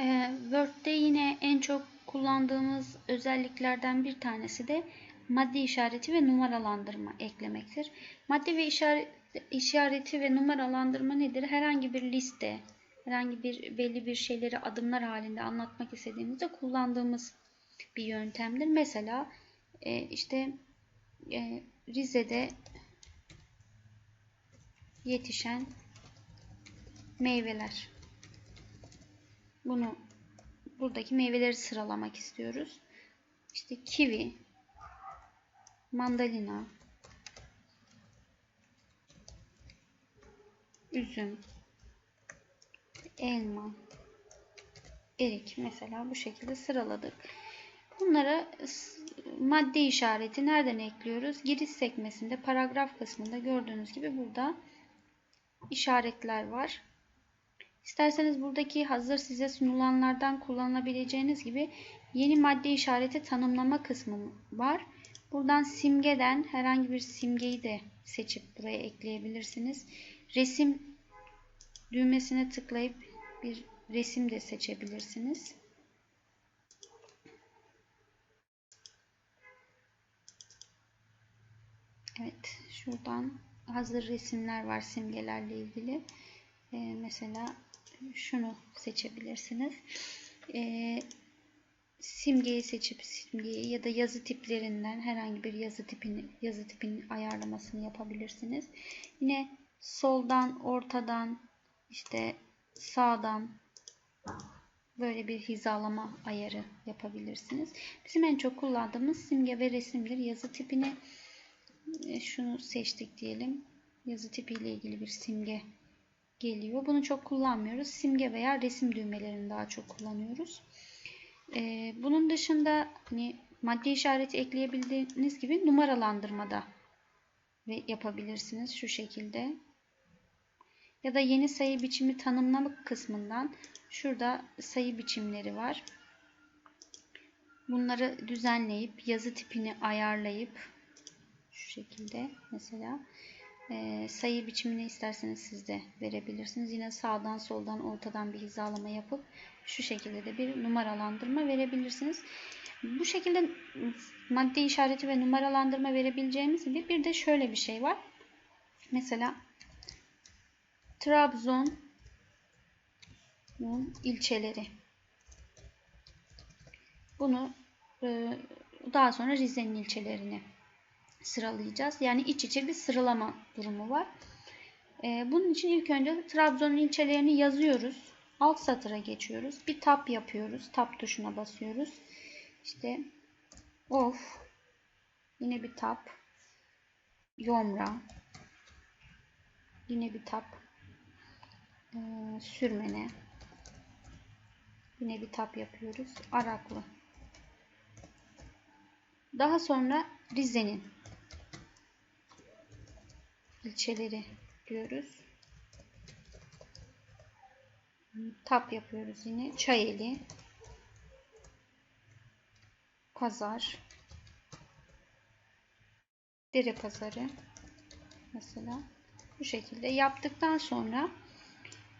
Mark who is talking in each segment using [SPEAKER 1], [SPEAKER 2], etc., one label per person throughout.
[SPEAKER 1] Ee, Word'de yine en çok kullandığımız özelliklerden bir tanesi de madde işareti ve numaralandırma eklemektir. Madde ve işaret, işareti ve numaralandırma nedir? Herhangi bir liste, herhangi bir belli bir şeyleri adımlar halinde anlatmak istediğimizde kullandığımız bir yöntemdir. Mesela e, işte e, Rize'de yetişen meyveler. Bunu buradaki meyveleri sıralamak istiyoruz. İşte kivi, mandalina, üzüm, elma, erik mesela bu şekilde sıraladık. Bunlara madde işareti nereden ekliyoruz? Giriş sekmesinde paragraf kısmında gördüğünüz gibi burada işaretler var. İsterseniz buradaki hazır size sunulanlardan kullanabileceğiniz gibi yeni madde işareti tanımlama kısmı var. Buradan simgeden herhangi bir simgeyi de seçip buraya ekleyebilirsiniz. Resim düğmesine tıklayıp bir resim de seçebilirsiniz. Evet, şuradan hazır resimler var simgelerle ilgili. Ee, mesela şunu seçebilirsiniz. Ee, simgeyi seçip simgeyi ya da yazı tiplerinden herhangi bir yazı tipini yazı tipinin ayarlamasını yapabilirsiniz. Yine soldan, ortadan, işte sağdan böyle bir hizalama ayarı yapabilirsiniz. Bizim en çok kullandığımız simge ve resimdir. Yazı tipini e, şunu seçtik diyelim. Yazı tipi ile ilgili bir simge geliyor. Bunu çok kullanmıyoruz. Simge veya resim düğmelerini daha çok kullanıyoruz. Ee, bunun dışında hani madde işareti ekleyebildiğiniz gibi numaralandırmada ve yapabilirsiniz şu şekilde. Ya da yeni sayı biçimi tanımlamak kısmından şurada sayı biçimleri var. Bunları düzenleyip yazı tipini ayarlayıp şu şekilde mesela e, sayı biçimini isterseniz siz de verebilirsiniz. Yine sağdan soldan ortadan bir hizalama yapıp şu şekilde de bir numaralandırma verebilirsiniz. Bu şekilde madde işareti ve numaralandırma verebileceğimiz gibi bir de şöyle bir şey var. Mesela Trabzon ilçeleri. Bunu e, daha sonra Rize'nin ilçelerini sıralayacağız. Yani iç içe bir sıralama durumu var. Ee, bunun için ilk önce Trabzon'un ilçelerini yazıyoruz. Alt satıra geçiyoruz. Bir tab yapıyoruz. Tab tuşuna basıyoruz. İşte of yine bir tab yomra yine bir tab ee, sürmene yine bir tab yapıyoruz. Araklı daha sonra Rize'nin ilçeleri diyoruz. Tap yapıyoruz yine. Çayeli, Pazar, Dere Pazarı mesela bu şekilde yaptıktan sonra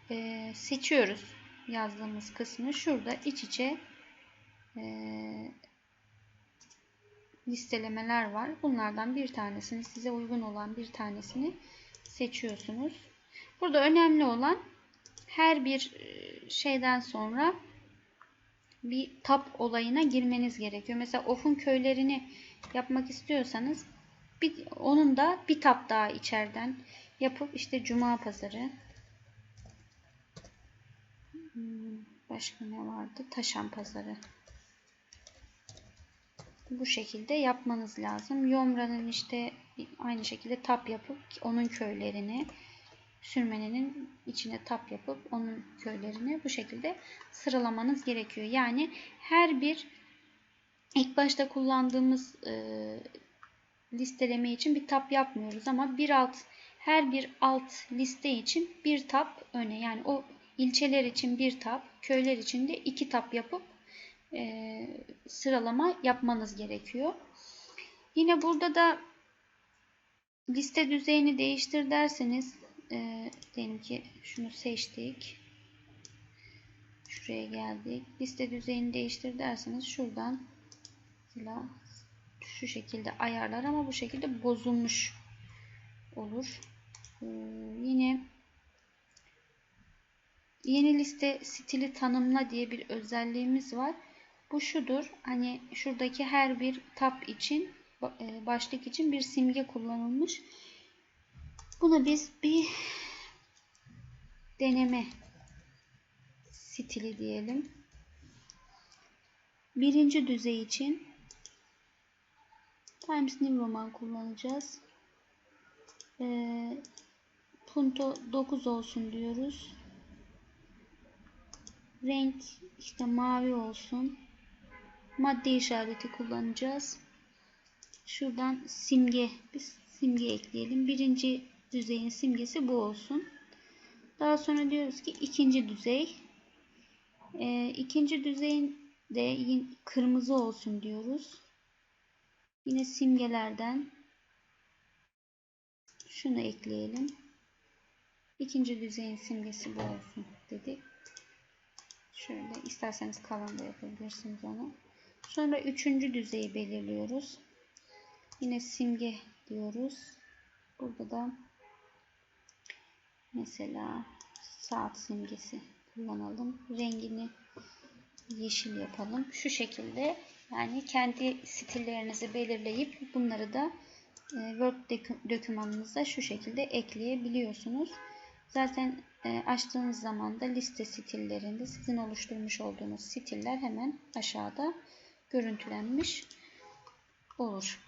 [SPEAKER 1] e, seçiyoruz yazdığımız kısmı. Şurada iç içe e, listelemeler var. Bunlardan bir tanesini size uygun olan bir tanesini seçiyorsunuz. Burada önemli olan her bir e, şeyden sonra bir tab olayına girmeniz gerekiyor. Mesela of'un köylerini yapmak istiyorsanız bir, onun da bir tab daha içeriden yapıp işte cuma pazarı hmm, başka ne vardı? Taşan pazarı bu şekilde yapmanız lazım. Yomra'nın işte aynı şekilde tap yapıp onun köylerini sürmenenin içine tap yapıp onun köylerini bu şekilde sıralamanız gerekiyor. Yani her bir ilk başta kullandığımız e, listeleme için bir tap yapmıyoruz ama bir alt her bir alt liste için bir tap öne yani o ilçeler için bir tap, köyler için de iki tap yapıp e, sıralama yapmanız gerekiyor. Yine burada da liste düzeyini değiştir derseniz e, diyelim ki şunu seçtik. Şuraya geldik. Liste düzeyini değiştir derseniz şuradan şu şekilde ayarlar ama bu şekilde bozulmuş olur. Ee, yine yeni liste stili tanımla diye bir özelliğimiz var. Bu şudur. Hani şuradaki her bir tab için e, başlık için bir simge kullanılmış. Buna biz bir deneme stili diyelim. Birinci düzey için Times New Roman kullanacağız. Ee, punto 9 olsun diyoruz. Renk işte mavi olsun. Madde işareti kullanacağız. Şuradan simge biz simge ekleyelim. Birinci düzeyin simgesi bu olsun. Daha sonra diyoruz ki ikinci düzey. Ee, ikinci düzeyin de kırmızı olsun diyoruz. Yine simgelerden şunu ekleyelim. İkinci düzeyin simgesi bu olsun dedik. Şöyle isterseniz kalan da yapabilirsiniz onu. Sonra üçüncü düzeyi belirliyoruz. Yine simge diyoruz. Burada da mesela saat simgesi kullanalım. Rengini yeşil yapalım. Şu şekilde yani kendi stillerinizi belirleyip bunları da e, Word dokümanınıza şu şekilde ekleyebiliyorsunuz. Zaten e, açtığınız zaman da liste stillerinde sizin oluşturmuş olduğunuz stiller hemen aşağıda görüntülenmiş olur.